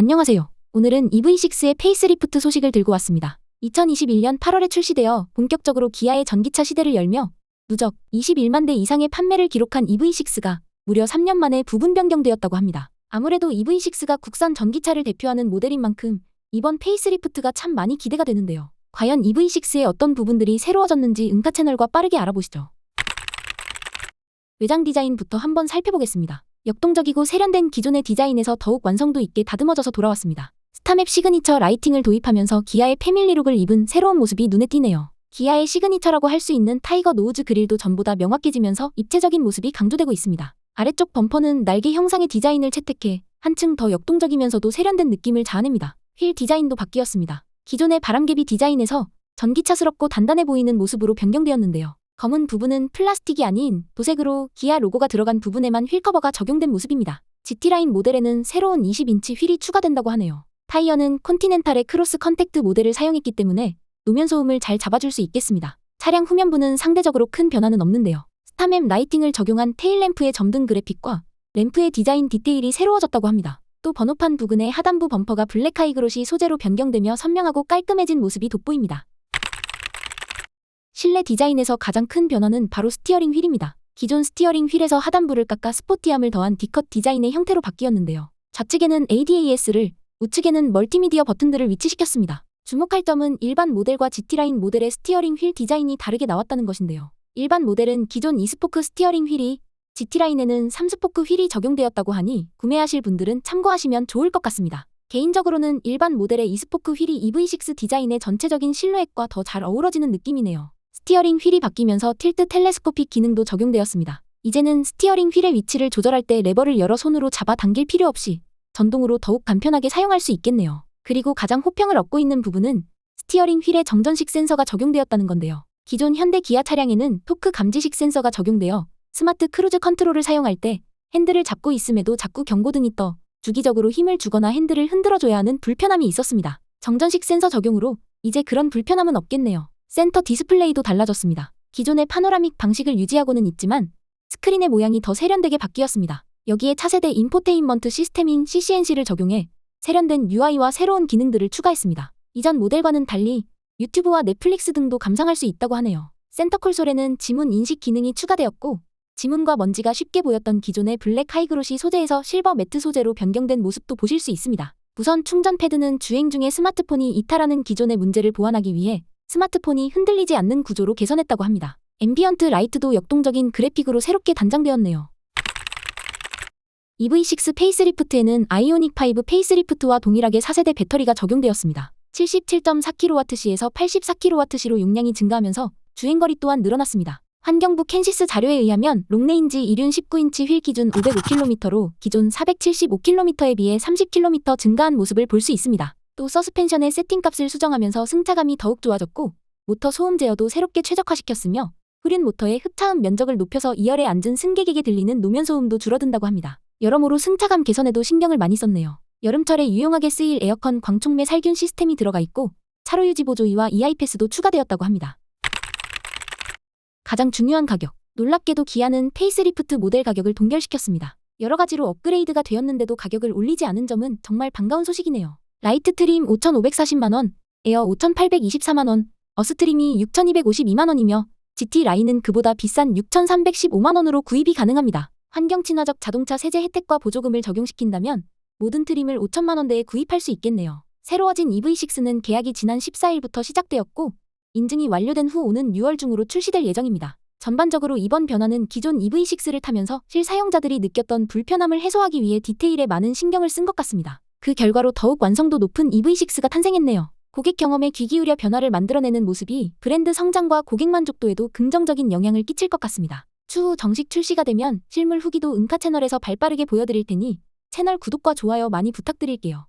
안녕하세요. 오늘은 EV6의 페이스리프트 소식을 들고 왔습니다. 2021년 8월에 출시되어 본격적으로 기아의 전기차 시대를 열며 누적 21만 대 이상의 판매를 기록한 EV6가 무려 3년 만에 부분 변경되었다고 합니다. 아무래도 EV6가 국산 전기차를 대표하는 모델인 만큼 이번 페이스리프트가 참 많이 기대가 되는데요. 과연 EV6의 어떤 부분들이 새로워졌는지 응카 채널과 빠르게 알아보시죠. 외장 디자인부터 한번 살펴보겠습니다. 역동적이고 세련된 기존의 디자인에서 더욱 완성도 있게 다듬어져서 돌아왔습니다. 스타맵 시그니처 라이팅을 도입하면서 기아의 패밀리룩을 입은 새로운 모습이 눈에 띄네요. 기아의 시그니처라고 할 수 있는 타이거 노우즈 그릴도 전보다 명확해지면서 입체적인 모습이 강조되고 있습니다. 아래쪽 범퍼는 날개 형상의 디자인을 채택해 한층 더 역동적이면서도 세련된 느낌을 자아냅니다. 휠 디자인도 바뀌었습니다. 기존의 바람개비 디자인에서 전기차스럽고 단단해 보이는 모습으로 변경되었는데요. 검은 부분은 플라스틱이 아닌 도색으로 기아 로고가 들어간 부분에만 휠 커버가 적용된 모습입니다. GT라인 모델에는 새로운 20인치 휠이 추가된다고 하네요. 타이어는 콘티넨탈의 크로스 컨택트 모델을 사용했기 때문에 노면 소음을 잘 잡아줄 수 있겠습니다. 차량 후면부는 상대적으로 큰 변화는 없는데요. 스타맵 라이팅을 적용한 테일램프의 점등 그래픽과 램프의 디자인 디테일이 새로워졌다고 합니다. 또 번호판 부근의 하단부 범퍼가 블랙 하이그롯이 소재로 변경되며 선명하고 깔끔해진 모습이 돋보입니다. 실내 디자인에서 가장 큰 변화는 바로 스티어링 휠입니다. 기존 스티어링 휠에서 하단부를 깎아 스포티함을 더한 D컷 디자인의 형태로 바뀌었는데요. 좌측에는 ADAS를, 우측에는 멀티미디어 버튼들을 위치시켰습니다. 주목할 점은 일반 모델과 GT라인 모델의 스티어링 휠 디자인이 다르게 나왔다는 것인데요. 일반 모델은 기존 2스포크 스티어링 휠이 GT라인에는 3스포크 휠이 적용되었다고 하니 구매하실 분들은 참고하시면 좋을 것 같습니다. 개인적으로는 일반 모델의 2스포크 휠이 EV6 디자인의 전체적인 실루엣과 더 잘 어우러지는 느낌이네요. 스티어링 휠이 바뀌면서 틸트 텔레스코픽 기능도 적용되었습니다. 이제는 스티어링 휠의 위치를 조절할 때 레버를 여러 손으로 잡아 당길 필요 없이 전동으로 더욱 간편하게 사용할 수 있겠네요. 그리고 가장 호평을 얻고 있는 부분은 스티어링 휠에 정전식 센서가 적용되었다는 건데요. 기존 현대 기아 차량에는 토크 감지식 센서가 적용되어 스마트 크루즈 컨트롤을 사용할 때 핸들을 잡고 있음에도 자꾸 경고등이 떠 주기적으로 힘을 주거나 핸들을 흔들어줘야 하는 불편함이 있었습니다. 정전식 센서 적용으로 이제 그런 불편함은 없겠네요. 센터 디스플레이도 달라졌습니다. 기존의 파노라믹 방식을 유지하고는 있지만 스크린의 모양이 더 세련되게 바뀌었습니다. 여기에 차세대 인포테인먼트 시스템인 CCNC를 적용해 세련된 UI와 새로운 기능들을 추가했습니다. 이전 모델과는 달리 유튜브와 넷플릭스 등도 감상할 수 있다고 하네요. 센터 콘솔에는 지문 인식 기능이 추가되었고 지문과 먼지가 쉽게 보였던 기존의 블랙 하이그롯이 소재에서 실버 매트 소재로 변경된 모습도 보실 수 있습니다. 무선 충전 패드는 주행 중에 스마트폰이 이탈하는 기존의 문제를 보완하기 위해 스마트폰이 흔들리지 않는 구조로 개선했다고 합니다. 앰비언트 라이트도 역동적인 그래픽으로 새롭게 단장되었네요. EV6 페이스리프트에는 아이오닉 5 페이스리프트와 동일하게 4세대 배터리가 적용되었습니다. 77.4kWh에서 84kWh로 용량이 증가하면서 주행거리 또한 늘어났습니다. 환경부 캔시스 자료에 의하면 롱레인지 이륜 19인치 휠 기준 505km로 기존 475km에 비해 30km 증가한 모습을 볼 수 있습니다. 또 서스펜션의 세팅값을 수정하면서 승차감이 더욱 좋아졌고 모터 소음 제어도 새롭게 최적화시켰으며 후륜 모터의 흡차음 면적을 높여서 2열에 앉은 승객에게 들리는 노면 소음도 줄어든다고 합니다. 여러모로 승차감 개선에도 신경을 많이 썼네요. 여름철에 유용하게 쓰일 에어컨 광촉매 살균 시스템이 들어가 있고 차로 유지 보조이와 EI패스도 추가되었다고 합니다. 가장 중요한 가격. 놀랍게도 기아는 페이스리프트 모델 가격을 동결시켰습니다. 여러 가지로 업그레이드가 되었는데도 가격을 올리지 않은 점은 정말 반가운 소식이네요. 라이트 트림 5,540만원, 에어 5,824만원, 어스트림이 6,252만원이며 GT 라인은 그보다 비싼 6,315만원으로 구입이 가능합니다. 환경 친화적 자동차 세제 혜택과 보조금을 적용시킨다면 모든 트림을 5천만원대에 구입할 수 있겠네요. 새로워진 EV6는 계약이 지난 14일부터 시작되었고 인증이 완료된 후 오는 6월 중으로 출시될 예정입니다. 전반적으로 이번 변화는 기존 EV6를 타면서 실사용자들이 느꼈던 불편함을 해소하기 위해 디테일에 많은 신경을 쓴 것 같습니다. 그 결과로 더욱 완성도 높은 EV6가 탄생했네요. 고객 경험에 귀 기울여 변화를 만들어내는 모습이 브랜드 성장과 고객 만족도에도 긍정적인 영향을 끼칠 것 같습니다. 추후 정식 출시가 되면 실물 후기도 응카 채널에서 발빠르게 보여드릴 테니 채널 구독과 좋아요 많이 부탁드릴게요.